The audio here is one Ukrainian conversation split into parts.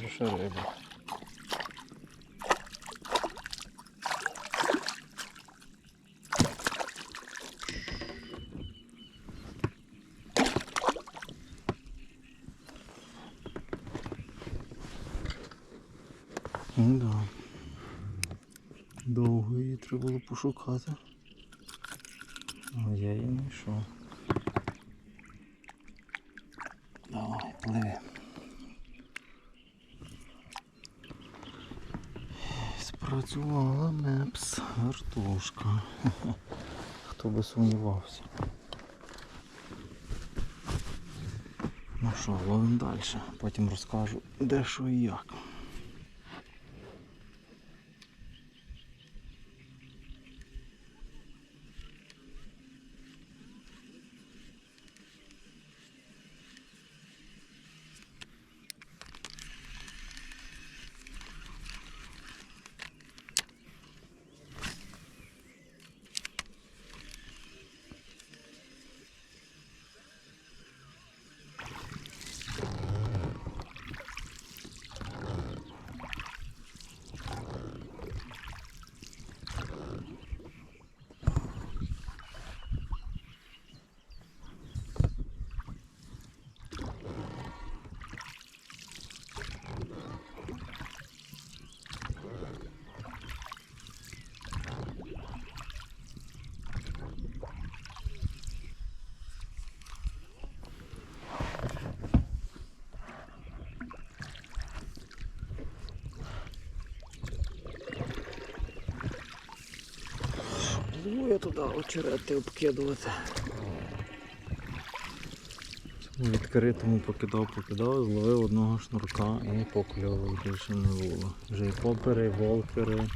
перша риба. Ну да. Довго її треба було пошукати. Але я її не Спрацювала мепс вертушка. Хто би сумнівався. Ну що, ловимо далі. Потім розкажу де що і як. Буду я туди очерети обкидувати. Цьому відкритому покидав, покидав, зловив одного шнурка і покльовок більше не було. Вже і попери, і волкери,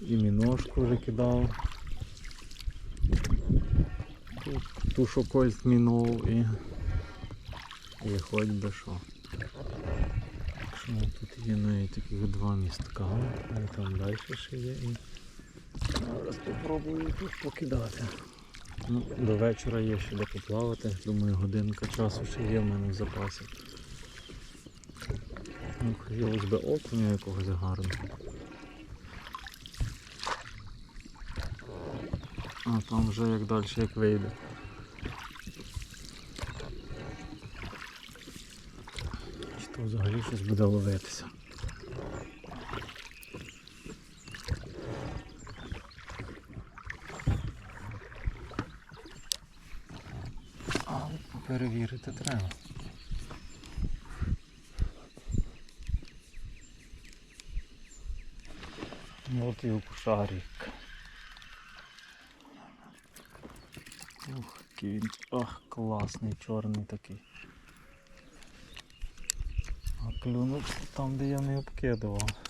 і міношку вже кидав. Тут Ту, що кольт мінув і, і хоч би що тут є навіть таких два містка, і там далі ще є. І... Зараз спробую тут покидати. Ну, до вечора є ще де поплавати. Думаю, годинка часу ще є в мене в запасі. Ну, хотілося б окуня якогось гарного. А там вже як далі як вийде. Чи то взагалі щось буде ловитися. Але перевірити треба. От і окушарик. Ух, який він ах, класний, чорний такий. А клюнув там, де я не обкидував.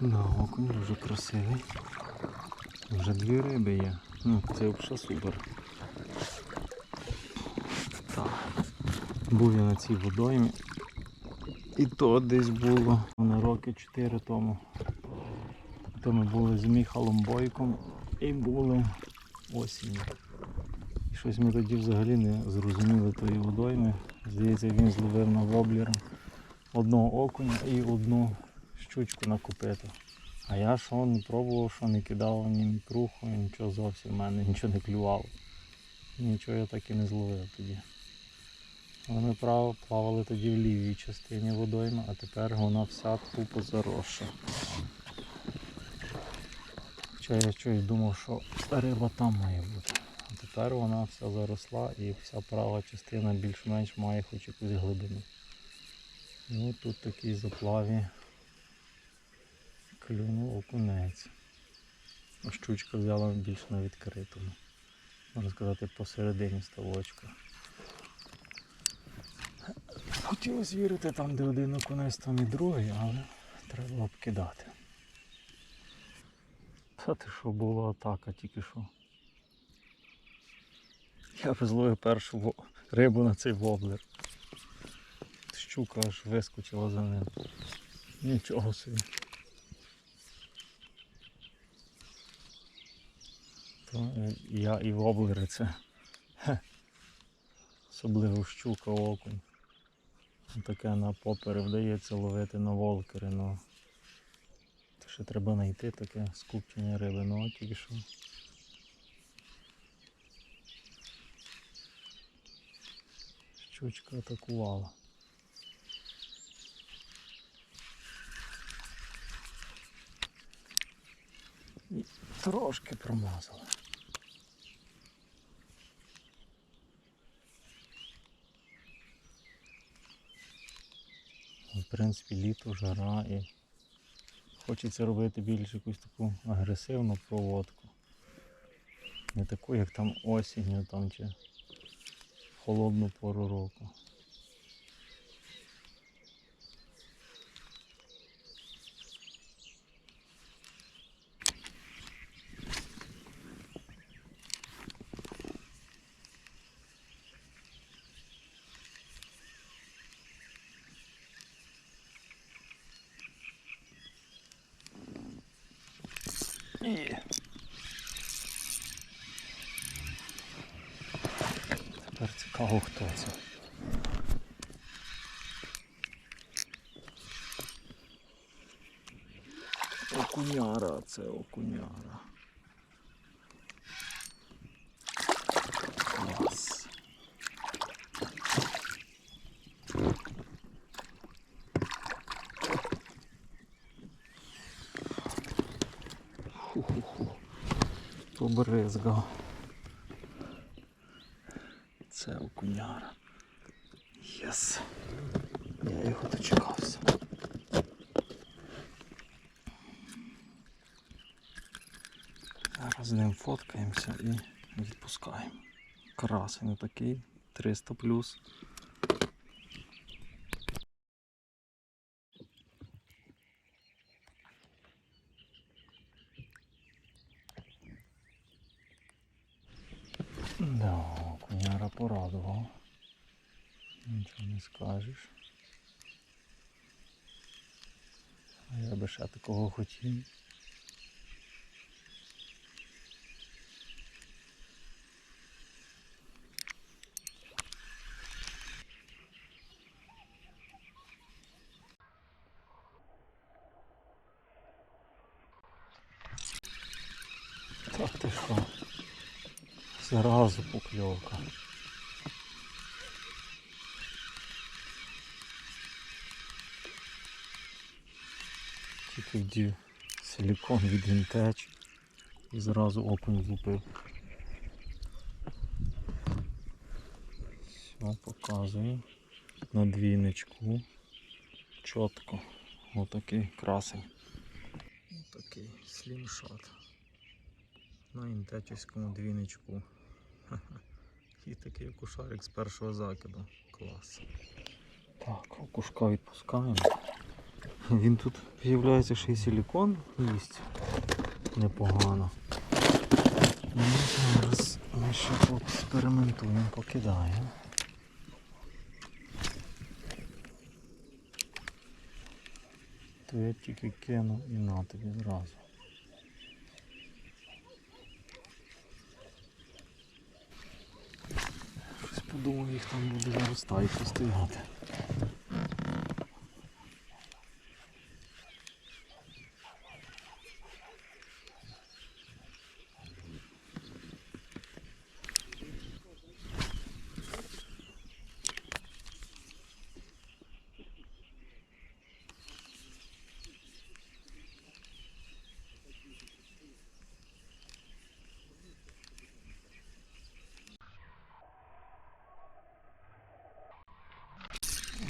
Да, окунь дуже красивий. Вже дві риби є. Ну, це взагалі супер. Так. Був я на цій водоймі. І то десь було на роки 4 тому. То ми були з Міхалом Бойком і були осінню. І щось ми тоді взагалі не зрозуміли тої водойми. Здається, він зловив на воблера одного окуня і одну щучку на купиту. А я що не пробував, що не кидав ні мікруху, нічого зовсім в мене нічого не клювало. Нічого я так і не зловив тоді. Ми право плавали тоді в лівій частині водойми, а тепер вона вся тупо заросша. Хоча я щось думав, що риба там має бути. А тепер вона вся заросла і вся права частина більш-менш має хоч якусь глибину. Ну тут такий заплаві клюнув окунець. Щучка взяла більш на відкритому. Можна сказати, посередині ставочка. Хотілося вірити там, де один окунець, там і другий, але треба обкидати. Та ти що була атака тільки що. Я зловив першу рибу на цей воблер. Щука аж вискочила за ним. Нічого собі. То е, я і воблери це. Особливо щука окунь. Таке на попери вдається ловити на волкери, ну. Це ще треба знайти таке скупчення риби, ну тільки що. Щучка атакувала. Трошки промазала. Принципі, літо, жара і хочеться робити більш якусь таку агресивну проводку. Не таку, як там осінню там, чи холодну пору року. І... Тепер цікаво, хто це. Окуняра, це окуняра. Клас. Ху-ху-ху. Побризгав. Це окуняра. Єс. Я його дочекався. Зараз з ним фоткаємося і відпускаємо. Красень такий, 300 плюс. Да, окуняра порадував. Нічого не скажеш. А я би ще такого хотів. Та ти що? Зразу покльовка. Тільки вдів силікон від Vintage і зразу окунь злупив. Все, показую. На двійничку. Чітко. Отакий красень. Отакий слімшот. На інтечівському двійничку. І такий окушарик з першого закиду. Клас. Так, окушка відпускаємо. Він тут виявляється, що і силікон їсть непогано. Ну, зараз ми ще поекспериментуємо, покидаємо. То я тільки кину і на тобі зразу. Подумав, їх там буде зараз стайка стояти.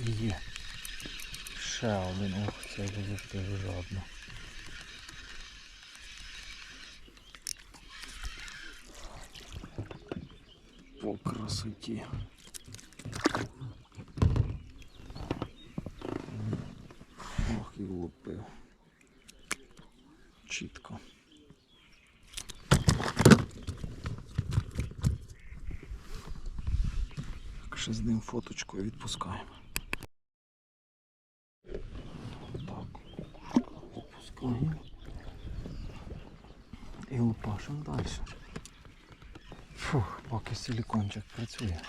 Є. Ще один, ох, це дуже жадно. По красоті. Ох, і влупив. Чітко. Так, ще з ним фоточкою відпускаємо. Так, опускаємо. І лупашимо далі. Фух, поки силікончик працює.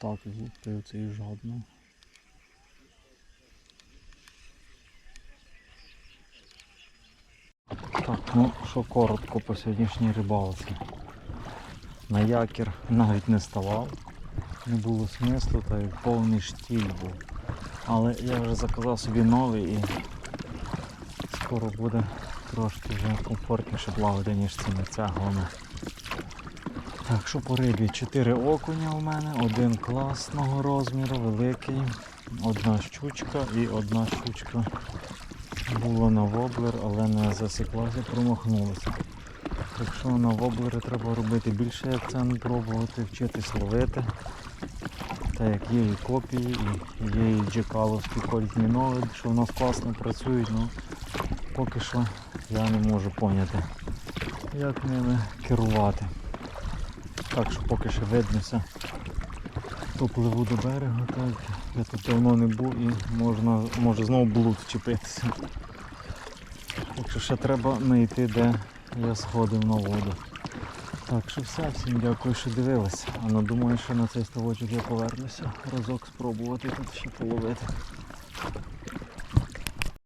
Так злупив цей жодно. Так, ну що коротко по сьогоднішній рибалці. На якір навіть не ставав, не було смислу, та й повний штіль був. Але я вже заказав собі новий і скоро буде трошки вже комфортніше плавати, ніж цими цеглами. Так, що по рибі? Чотири окуня у мене, один класного розміру, великий, одна щучка і одна щучка була на воблер, але не засіклася, промахнулася. Так що на воблери треба робити більший акцент, пробувати, вчитись ловити. Так як є і копії, і є і джекаловські кольтні нові, що в нас класно працюють, ну поки що я не можу поняти, як ними керувати. Так що поки що виднося, то пливу до берега, так я тут давно не був і можна, може знову блуд вчепитися. Так ще треба знайти, де я сходив на воду. Так що все, всім дякую, що дивилися. А ну думаю, що на цей ставочок я повернуся. Разок спробувати тут ще половити.